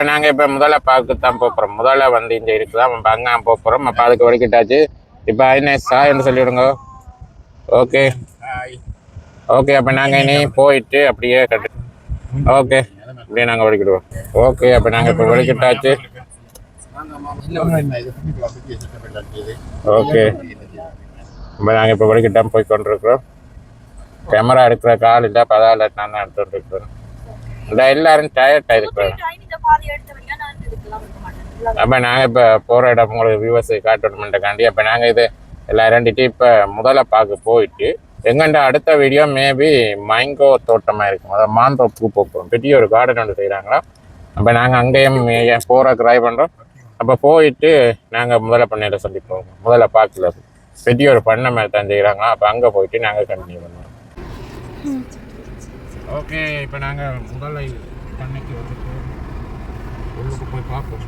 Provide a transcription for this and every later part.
நாங்கள் இப்போ முதல்ல பார்க்க தான் போகிறோம் முதல்ல வந்து இங்கே இருக்குதான். நம்ம அங்க போகிறோம் அப்போ அதுக்கு வடிக்கிட்டாச்சு இப்போ என்ன சாயன்னு சொல்லிவிடுங்க ஓகே. ஓகே அப்போ நாங்கள் இனி போயிட்டு அப்படியே கட்டு ஓகே. அப்படியே நாங்கள் வடிக்கிடுவோம் ஓகே அப்போ நாங்கள் இப்போ வடிக்கிட்டாச்சு ஓகே. இப்போ நாங்கள் இப்போ வடிக்கிட்டாம போய் கொண்டிருக்கிறோம். கேமரா எடுக்கிற கால் இல்லை பதால நான் எடுத்துகிட்டு எடுத்துட்டு இருக்கிறேன் எல்லாரும் டயர்ட் ஆயிருக்கிறோம் அப்போ நாங்கள் இப்போ போகிற இடம் உங்களுக்கு வியூவர்ஸ் காட்டணுமெண்ட்டுக்காண்டி அப்போ நாங்கள் இது ரெண்டுட்டு இப்போ முதல்ல பார்க்க போயிட்டு எங்கண்ட அடுத்த வீடியோ மேபி மைங்கோ தோட்டமாக இருக்கும். அதாவது மாந்தோப்பு போக்குறோம் பெரிய ஒரு கார்டன் ஒன்று செய்கிறாங்களா அப்போ நாங்கள் அங்கேயும் போகிற ட்ரை பண்ணுறோம் அப்போ போயிட்டு நாங்கள் முதல்ல பண்ணையில சந்திப்போம் முதல்ல பார்க்கல. பெரிய ஒரு பண்ணை மாதிரி தான் செய்கிறாங்களா அப்போ அங்கே போயிட்டு நாங்கள் கண்டினியூ பண்ணுவோம். ஓகே இப்போ நாங்கள் முதல்ல பண்ணைக்கு வந்துட்டு உள்ளுக்கு போய் பார்ப்போம்.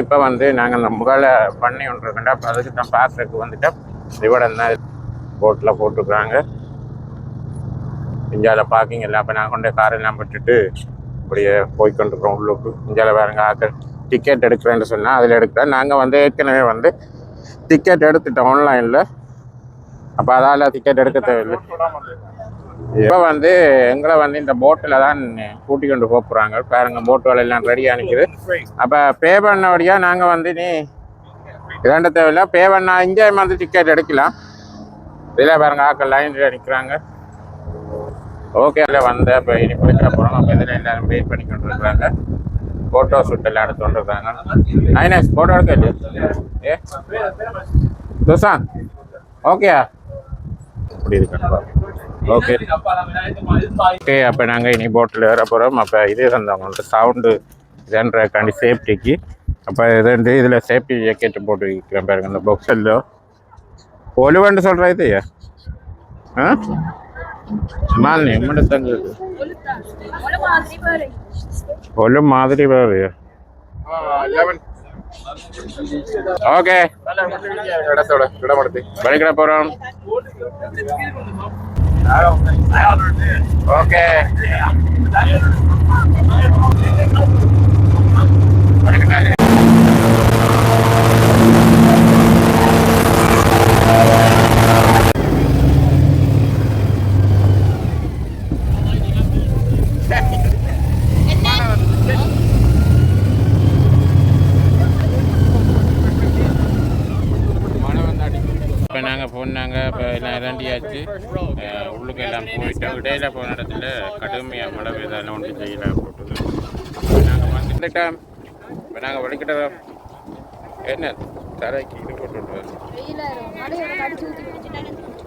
இப்போ வந்து நாங்கள் அந்த முகலை பண்ணி ஒன்று இருக்கோண்டா அப்போ அதுக்கு தான் பார்க்குறதுக்கு வந்துட்டோம் இவ்வளோ தான் போட்டில் போட்டுருக்குறாங்க இந்தியாவில் பார்க்கிங் எல்லாம் அப்போ நான் கொண்டு காரெல்லாம் விட்டுட்டு அப்படியே போய்கொண்டிருக்கிறோம் உள்ளுக்கு. இந்தியாவில் வேறுங்க ஆக்கள் டிக்கெட் எடுக்கிறேன்னு சொன்னால் அதில் எடுக்கிறேன். நாங்கள் வந்து ஏற்கனவே வந்து டிக்கெட் எடுத்துட்டோம் ஆன்லைனில் அப்போ அதால் டிக்கெட் எடுக்க தேவையில்லை. இப்போ வந்து எங்களை வந்து இந்த போட்டில் தான் கூட்டி கொண்டு போக போகிறாங்க பாருங்க போட்டுகள் எல்லாம் ரெடியாக நிற்குது அப்போ பே பண்ணபடியாக நாங்கள் வந்து நீ இரண்டு தேவையில்லை. பே பண்ண இங்கே வந்து டிக்கெட் எடுக்கலாம். இதில் பாருங்க ஆக்கள் லைனில் நிற்கிறாங்க ஓகே அதில் வந்து இப்போ இனி பிடிக்கிற போகிறோம் அப்போ இதில் எல்லாரும் வெயிட் பண்ணி கொண்டு இருக்கிறாங்க எல்லாம் எடுத்து கொண்டு இருக்காங்க ஐநஸ் ஃபோட்டோ எடுக்க இல்லையா ஏ? துசான் ஓகேயா இப்படி இருக்கு ஓகே ஓகே அப்போ நாங்கள் இனி போட்டில் ஏற போகிறோம் அப்போ இது தந்தவங்கள்ட்ட சவுண்டு இதுன்றக்காண்டி சேஃப்டிக்கு அப்போ இது வந்து இதில் சேஃப்டி ஜாக்கெட் போட்டு வைக்கிறேன் பாருங்க இந்த பாக்ஸில் ஒலுவண்டு சொல்கிற இது ஆ? மாலினி உம்மட தங்குது ஒலு மாதிரி வேறு ஓகே படிக்கிற போகிறோம் ஓகே இப்போ வந்துட்டோம் இப்போ நாங்கள் வலிக்கிட்டோம் என்ன? தரைக்கு இது போட்டு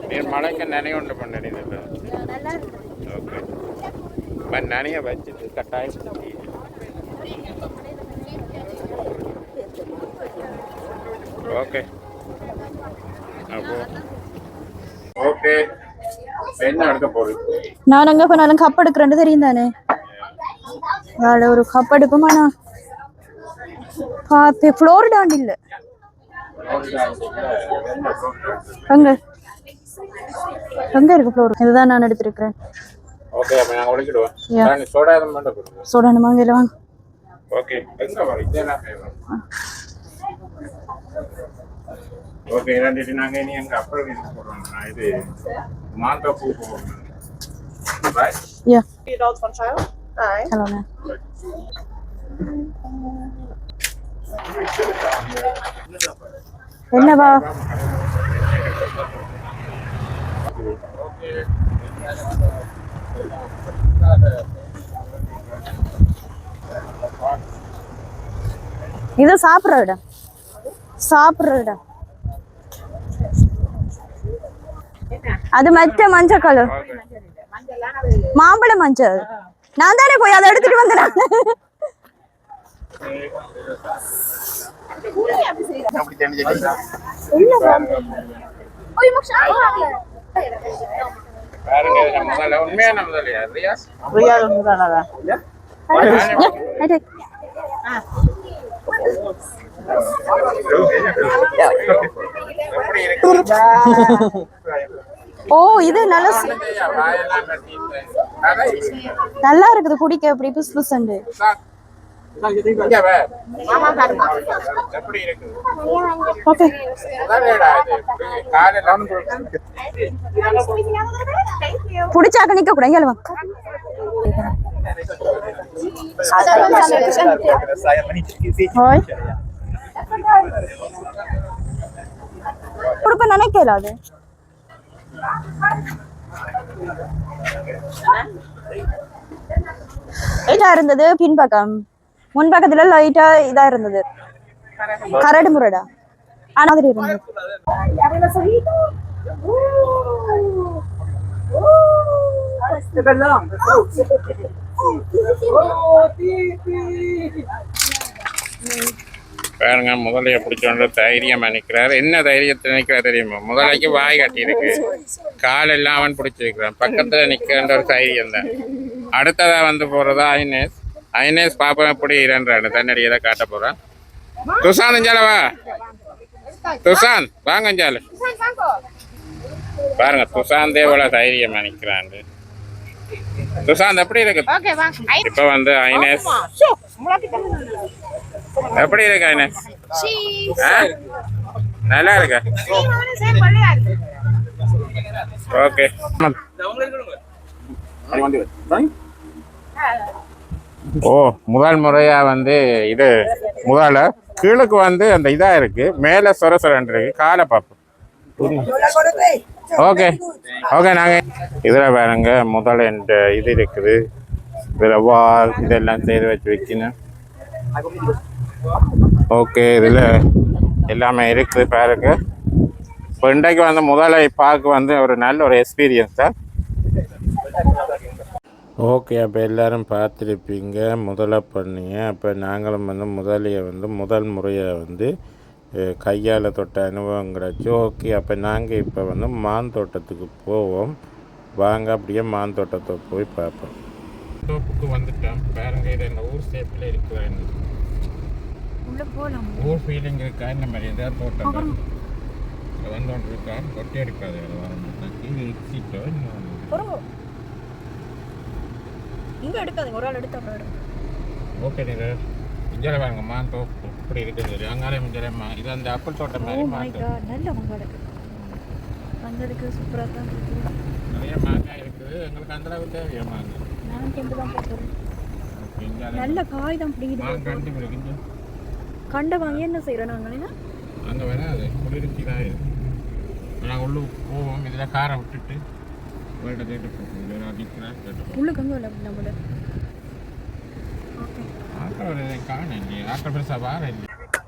நீ மழைக்கு நினைவு ஒன்று பண்ணி ஓகே. இப்போ நினைய வச்சுட்டு கட்டாயம் ஓகே. அப்போ. ஓகே. என்ன எடுக்க போகுது? நான் அங்க போனாலும் கப் எடுக்கிறேன்னு தெரியும் தானே அதில் ஒரு கப் எடுப்போமாண்ணா பார்த்து ஃப்ளோரிடாண்டு இல்லை. எங்க எங்க இருக்கு ஃப்ளோர் இதுதான் நான் எடுத்திருக்கிறேன். ஓகே அப்போ. நான் சோடா எதுவும் பண்ண போகிறோம் சோடானு வாங்கல வாங்க. ஓகே எங்க வரும் இதெல்லாம் ஃபேவர் ஓகே இல்லாண்டிட்டு நாங்கள் இனி எங்கள் அப்புறம் இது போடுறோம். நான் இது மாந்தா பூ போடுறோம் பாய் யா adults, one child? Hi. Hello, ma'am. என்னவா ஓகே இது சாப்பிட்ற இடம் சாப்பிட்ற இடம் அது மற்ற மஞ்சள் கலர் மாம்பழ மஞ்சள். நான் தானே போய் அதை எடுத்துட்டு வந்தேன் அப்படி தெரிஞ்சுக்கிட்டா பாருங்க இது நம்ம முதல்ல உண்மையான முதலையா ரியாஸ் Riyadh Nurana. எப்படி இருக்கு ஓ இது நல்ல நல்லா இருக்குது குடிக்க அப்படி புஸ் புஸ்ண்டு எப்படி இருக்குது ஓகே முதலேடா இது. நிக்க கூட இங்க வா ஹாய் கொடுக்க நினைக்கல அது. லைட்டா இருந்தது பின்பக்கம். முன்பக்கத்துல லைட்டா இதா இருந்தது. கரடு முரடா. ஆனா மாதிரி இருந்தது. பாருங்க முதலைய பிடிச்சோண்டு தைரியமா நிக்கிறாரு என்ன தைரியத்தை நிக்கிறா தெரியுமா? முதலைக்கு வாய் கட்டி இருக்கு காலெல்லாம் அவன் பிடிச்சிருக்கிறான். பக்கத்துல நிக்கிற ஒரு தைரியம் தான். அடுத்ததா வந்து போறதா ஐனேஸ். ஐனேஸ் பாப்பா எப்படி இரண்டாண்டு? தன்னடியை தான் காட்ட போறான். துசான் ஜாலவா துசான் வாங்க ஜால பாருங்க துசாந்தே போல தைரியமா நிக்கிறான் துசாந்த் எப்படி இருக்கு? இப்ப வந்து ஐனேஸ். எப்படி இருக்கு ஆ? நல்லா இருக்கு? ஓகே. ஓ முதல் முறையா வந்து இது முதல்ல கீழுக்கு வந்து அந்த இதா இருக்கு மேல சொர சொரன்னு இருக்கு காலை பார்ப்போம். ஓகே ஓகே நாங்க இதுல பாருங்க முதல்ல இந்த இது இருக்குது. இதுல வால் இதெல்லாம் செய்து வச்சு வைக்கணும். ஓகே இதில் எல்லாமே இருக்குது பாருங்க. இப்போ இன்றைக்கு வந்து முதலை பார்க்க வந்து ஒரு நல்ல ஒரு எக்ஸ்பீரியன்ஸ் தான். ஓகே அப்போ எல்லாரும் பார்த்துருப்பீங்க முதலை பண்ணிய. அப்போ நாங்களும் வந்து முதலையை வந்து முதல் முறையை வந்து கையால் தொட்ட அனுபவம் கிடச்சி. ஓகே அப்போ நாங்கள் இப்போ வந்து மான் தோட்டத்துக்கு போவோம். வாங்க அப்படியே மான் தோட்டத்தை போய் பார்ப்போம். தோப்புக்கு வந்துட்டோம். பாருங்க இது இந்த ஊர் சேப்பில் இருக்கிறேன் உள்ள போலாம். ஊர் ஃபீலிங் இருக்கா? இந்த மாதிரி ஏதாவது தோட்டம் வந்தோண்டு இருக்கா கொட்டி இது எக்ஸிட்டோ இங்க எடுக்காதீங்க. ஒரு ஆள் எடுத்து எடுங்க ஓகே இங்கே தோப்பு இப்படி இருக்குது. அங்காலே மிஞ்சலமா இது அந்த அப்பிள் தோட்டம் மாதிரி ஓ மை மான் தோப்பு. காட் நல்ல மாங்காய் இருக்கு வந்ததுக்கு சூப்பராக தான் இருக்கு. நிறைய மாங்காய் இருக்குது. எங்களுக்கு அந்த அளவுக்கு தேவையா மாங்காய்? நான் தான் நல்ல காய் தான் பிடிக்குது. மாங்காய் கண்ட வாங்கி என்ன செய்கிறோம் நாங்களே அங்கே வராது குளிர்ச்சி தான் இது நாங்கள் உள்ளுக்கு போவோம் இதில் காரை விட்டுட்டு உங்கள்கிட்ட கேட்டு போவோம். உள்ளுக்கு அங்கே இல்லை நம்மள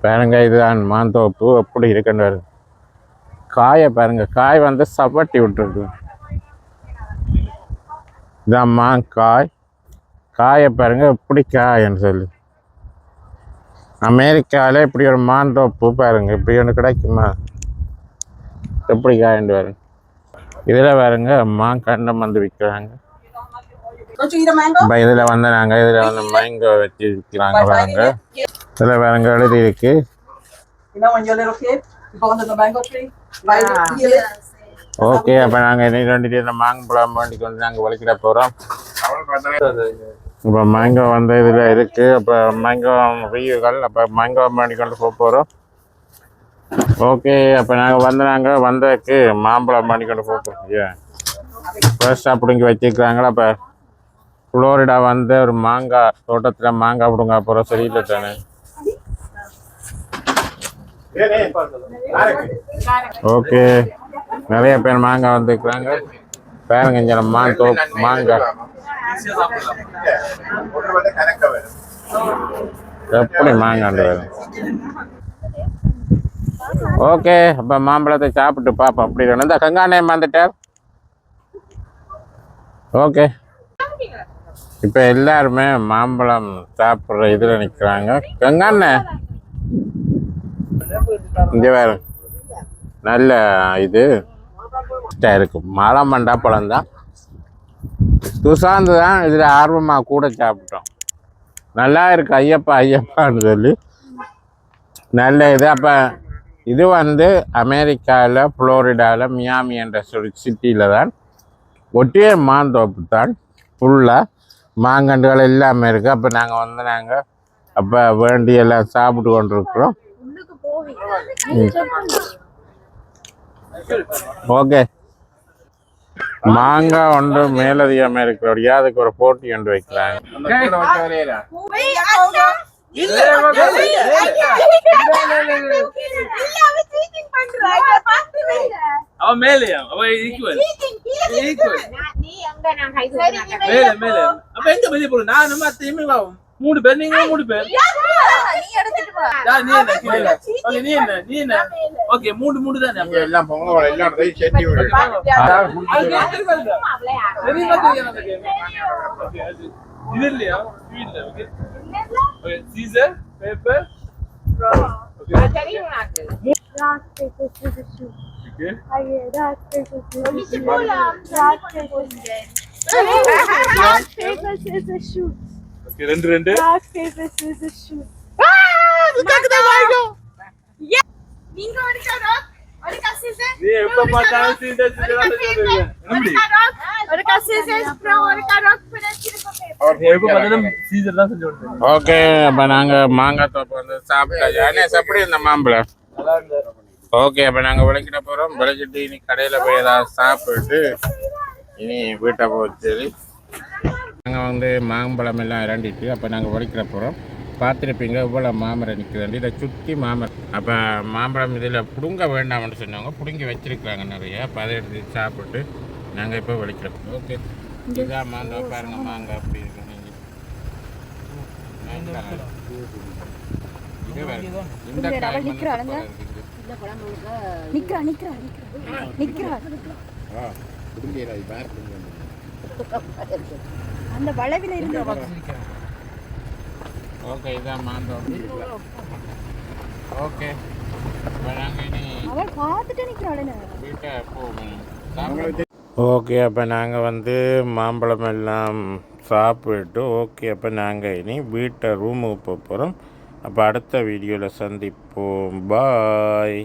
பாருங்க இதுதான் மாந்தோப்பு. எப்படி இருக்குன்னு காயை பாருங்க காய் வந்து சப்பட்டி விட்டுருக்கு. இதான் மாங்காய். காயை பாருங்க எப்படி காயன்னு சொல்லி. அமெரிக்காவில் இப்படி ஒரு மாந்தோப்பு பாருங்க. இப்படி ஒன்று கிடைக்குமா? எப்படி காயண்டு பாருங்க இதில் பாருங்க மாங்கண்டம் வந்து விற்கிறாங்க? இப்போ இதில் வந்து நாங்கள் இதில் வந்து மேங்கோ வச்சு விற்கிறாங்க பாருங்க. இதில் பாருங்க எழுதி இருக்கு. ஓகே அப்போ நாங்கள் இன்னைக்கு ரெண்டு இந்த மாங்கப்பழம் வேண்டி கொண்டு நாங்கள் வலிக்கிட போகிறோம் இப்போ மேங்கோ வந்து இதில் இருக்குது அப்போ மேங்கோ ரிவ்யூகள் அப்போ மேங்கோ வேண்டி கொண்டு போக போகிறோம் ஓகே அப்போ நாங்கள் வந்து நாங்கள் வந்ததுக்கு மாம்பழம் வேண்டி கொண்டு போக போகிறோம் ஃப்ரெஷ்ஷாக பிடுங்கி வச்சுருக்காங்களா அப்போ ஃப்ளோரிடா வந்து ஒரு மாங்காய் தோட்டத்தில் மாங்காய் பிடுங்க போகிறோம் சரியில்லை தானே? ஓகே நிறைய பேர் மாங்காய் வந்துருக்குறாங்க. பாருங்க இங்கே தோ மாங்காய் எப்படி மாங்காண்டு வரும்? ஓகே அப்போ மாம்பழத்தை சாப்பிட்டு பார்ப்போம் அப்படி வேணும் இந்த கங்கானே வந்துட்டார் ஓகே. இப்போ எல்லாருமே மாம்பழம் சாப்பிட்ற இதில் நிற்கிறாங்க கங்காண்ணே. இங்கே வேறு நல்ல இது. டேஸ்டா இருக்கு மலை மண்டா பழம் தான். துசாந்து தான் இதில் ஆர்வமாக கூட சாப்பிட்டோம். நல்லா இருக்கு ஐயப்பா ஐயப்பான்னு சொல்லி. நல்ல இது. அப்போ இது வந்து அமெரிக்காவில் ஃப்ளோரிடாவில் மியாமி என்ற சிட்டியில் தான். ஒட்டிய மாந்தோப்பு தான். ஃபுல்லாக மாங்கன்றுகள் எல்லாமே இருக்குது அப்போ நாங்கள் வந்து நாங்கள் அப்போ வேண்டி எல்லாம் சாப்பிட்டு கொண்டிருக்கிறோம். ஓகே. மாங்காய் ஒன்று மேலதிகமாக இருக்கிறோடையா அதுக்கு ஒரு போட்டி ஒன்று வைக்கிறாங்க அவ மேலையா? அவ ஈக்குவல் ஈக்குவல் மேல மேல. அப்ப எங்க வெளிய போறோம் நான் நம்ம அத்தையுமே வாவும் மூணு பேர் நீங்க மூணு பேர். யா, நீ என்ன நீ என்ன? ஓகே மூணு மூணு தானே? எல்லாம் எல்லாம் சேர்த்து விடு தெரியுமா தெரியும் அந்த ரெண்டு ரெண்டு. நீ எப்ப பார்த்தாலும் எப்படி ஓகே அப்போ நாங்கள் மாங்காய் தோப்பு வந்து சாப்பிட்டாச்சு அண்ணே எப்படி மாம்பழம் ஓகே அப்போ நாங்கள் விளக்கிட போகிறோம் விளக்கிட்டு இனி கடையில் போய் ஏதாவது சாப்பிட்டு இனி வீட்டை போக சரி நாங்கள் வந்து மாம்பழம் எல்லாம் இறண்டிட்டு அப்போ நாங்கள் விளக்கிட போகிறோம் பார்த்துருப்பீங்க இவ்வளோ மாமரம் நிற்குது இதை சுற்றி மாமரம். அப்போ மாம்பழம் இதில் பிடுங்க வேண்டாம்னு சொன்னவங்க பிடுங்கி வச்சிருக்காங்க நிறைய. அப்போ அதை எடுத்து சாப்பிட்டு நாங்கள் இப்போ விளக்கிறோம் ஓகே. இதுதான் மாங்காய் பாருங்க மாங்காய் அப்படி இருக்கு. இந்த காய் நிக்கிறா நிக்கிறா அந்த வளவில இருந்து ஓகே இதான் மாந்தோம். ஓகே அவள் பார்த்துட்டு வீட்டை ஓகே அப்போ நாங்கள் வந்து மாம்பழம் எல்லாம் சாப்பிட்டு ஓகே அப்போ நாங்கள் இனி வீட்டை ரூமுக்கு போக போகிறோம் அப்போ அடுத்த வீடியோவில் சந்திப்போம். பாய்